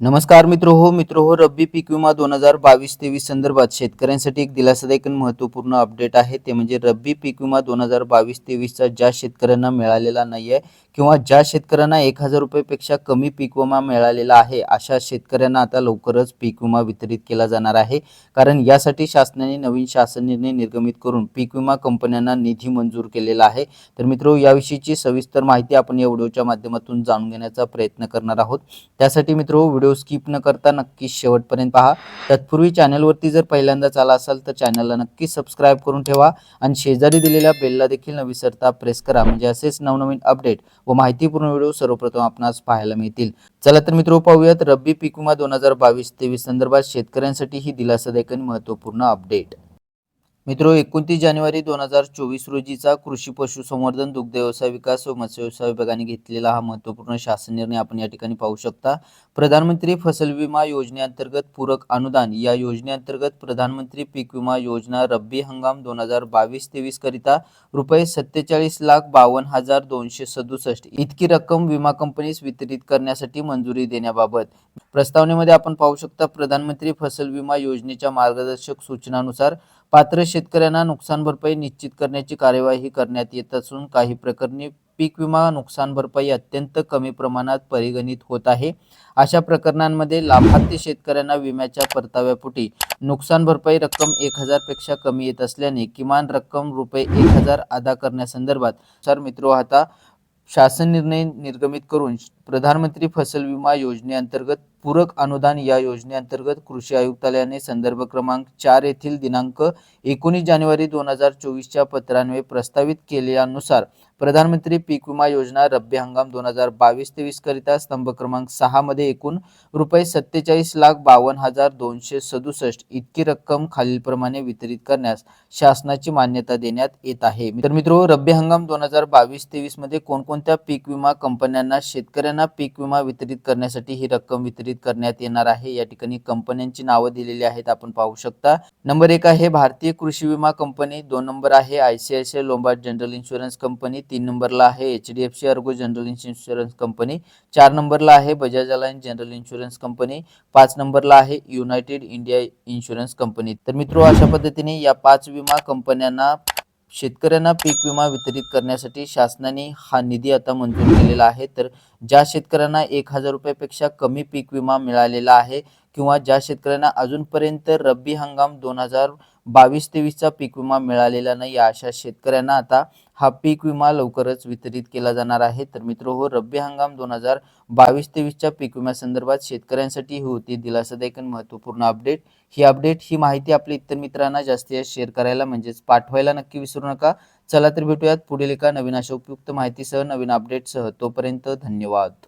नमस्कार मित्र हो मित्र हो रब्बी पीक विमा दोन हजार बावीस तेवीस संदर्भात शेतकऱ्यांसाठी एक दिलासादायक महत्त्वपूर्ण अपडेट आहे. ते म्हणजे रब्बी पीक विमा दोन हजार बावीस तेवीसचा ज्या शेतकऱ्यांना मिळालेला नाही आहे किंवा ज्या शेतकऱ्यांना एक हजार रुपयेपेक्षा कमी पीक विमा मिळालेला आहे अशा शेतकऱ्यांना आता लवकरच पीक विमा वितरित केला जाणार आहे. कारण यासाठी शासनाने नवीन शासन निर्णय निर्गमित करून पीक विमा कंपन्यांना निधी मंजूर केलेला आहे. तर मित्र याविषयीची सविस्तर माहिती आपण या व्हिडिओच्या माध्यमातून जाणून घेण्याचा प्रयत्न करणार आहोत. त्यासाठी मित्र व्हिडिओ स्किप न करता नक्की शेवटपर्यंत पहा. तत्पूर्वी चॅनलवरती जर पहिल्यांदाच आला असाल तर चॅनलला नक्की सबस्क्राईब करून ठेवा आणि शेजारी दिलेल्या बेलला देखील न विसरता प्रेस करा. म्हणजे असेच नवनवीन अपडेट व माहितीपूर्ण व्हिडिओ सर्वप्रथम आपणास पाहायला मिळतील. चला तर मित्र पाहूयात रब्बी पीक विमा दोन हजार बावीस तेवीस संदर्भात शेतकऱ्यांसाठी ही दिलासादायक आणि महत्त्वपूर्ण अपडेट. मित्रो एकोणतीस जानेवारी दोन हजार चोवीस रोजीचा कृषी पशुसंवर्धन दुग्ध व्यवसाय विकास व मत्स्य व्यवसाय विभागाने घेतलेला हा महत्त्वपूर्ण शासन निर्णय आपण या ठिकाणी पाहू शकता. प्रधानमंत्री फसल विमा योजनेअंतर्गत पूरक अनुदान या योजनेअंतर्गत प्रधानमंत्री पीक विमा योजना रब्बी हंगाम दोन हजार बावीस तेवीस करिता रुपये सत्तेचाळीस लाख बावन्न हजार दोनशे सदुसष्ट इतकी रक्कम विमा कंपनीस वितरित करण्यासाठी मंजुरी देण्याबाबत. प्रस्तावनेमध्ये आपण पाहू शकता प्रधानमंत्री फसल विमा योजनेच्या मार्गदर्शक सूचनानुसार पात्र शेतकऱ्यांना नुकसान भरपाई निश्चित करण्याची कार्यवाही करण्यात येत असून काही प्रकरणी पीक विमा नुकसान भरपाई अत्यंत कमी प्रमाणात परिगणित होत आहे. अशा प्रकरणांमध्ये लाभार्थी शेतकऱ्यांना विम्याच्या परताव्यापोटी नुकसान भरपाई रक्कम एक हजारपेक्षा कमी येत असल्याने किमान रक्कम रुपये एक हजार अदा करण्यासंदर्भात सर मित्रो आता शासन निर्णय निर्गमित करून प्रधानमंत्री फसल विमा योजनेअंतर्गत पूरक अनुदान या योजनेअंतर्गत कृषी आयुक्तालयाने संदर्भ क्रमांक चार येथील दिनांक एकोणीस जानेवारी दोन हजार चोवीसच्या पत्रान्वये प्रस्तावित केल्यानुसार प्रधानमंत्री पीक विमा योजना रब्बी हंगाम दोन हजार बावीस तेवीस करिता स्तंभ क्रमांक सहा मध्ये एकूण रुपये सत्तेचाळीस लाख बावन्न हजार दोनशे सदुसष्ट इतकी रक्कम खालीलप्रमाणे वितरित करण्यास शासनाची मान्यता देण्यात येत आहे. तर मित्रो रब्बी हंगाम दोन हजार बावीस तेवीसमध्ये कोणकोणत्या पीक विमा कंपन्यांना शेतकऱ्यांना पीक विमा वितरित करण्यासाठी ही रक्कम वितरित करण्यात येणार आहे. या ठिकाणी कंपन्यांची नावं दिलेली आहेत. आपण पाहू शकता नंबर एक आहे भारतीय कृषी विमा कंपनी दोन नंबर आहे I C I C I Lombard general insurance company तीन नंबरला आहे H D F C Ergo general insurance company चार नंबरला आहे Bajaj Allianz general insurance company पाच नंबरला आहे युनायटेड इंडिया इन्शुरन्स कंपनी. तर मित्रो अशा पद्धतीने या पाच विमा कंपन्यांना शेतकऱ्यांना पीक विमा वितरित करण्यासाठी शासनाने हा निधी आता मंजूर केलेला आहे. तर ज्या शेतकऱ्यांना एक हजार रुपयापेक्षा कमी पीक विमा मिळालेला आहे किंवा ज्या शेतकऱ्यांना अजूनपर्यंत रब्बी हंगाम दोन हजार बावीस तेवीसचा पीक विमा मिळालेला नाही अशा शेतकऱ्यांना आता हा पीक विमा लवकरच वितरित केला जाणार आहे. तर मित्र हो रब्बी हंगाम दोन हजार बावीस तेवीसच्या पीक विम्यासंदर्भात शेतकऱ्यांसाठी ही होती दिलासादायक आणि महत्त्वपूर्ण अपडेट. ही अपडेट ही माहिती आपल्या इतर मित्रांना जास्तीत जास्त शेअर करायला म्हणजेच पाठवायला नक्की विसरू नका. चला तर भेटूयात पुढील एका नवीन अशा उपयुक्त माहितीसह नवीन अपडेटसह. तोपर्यंत धन्यवाद.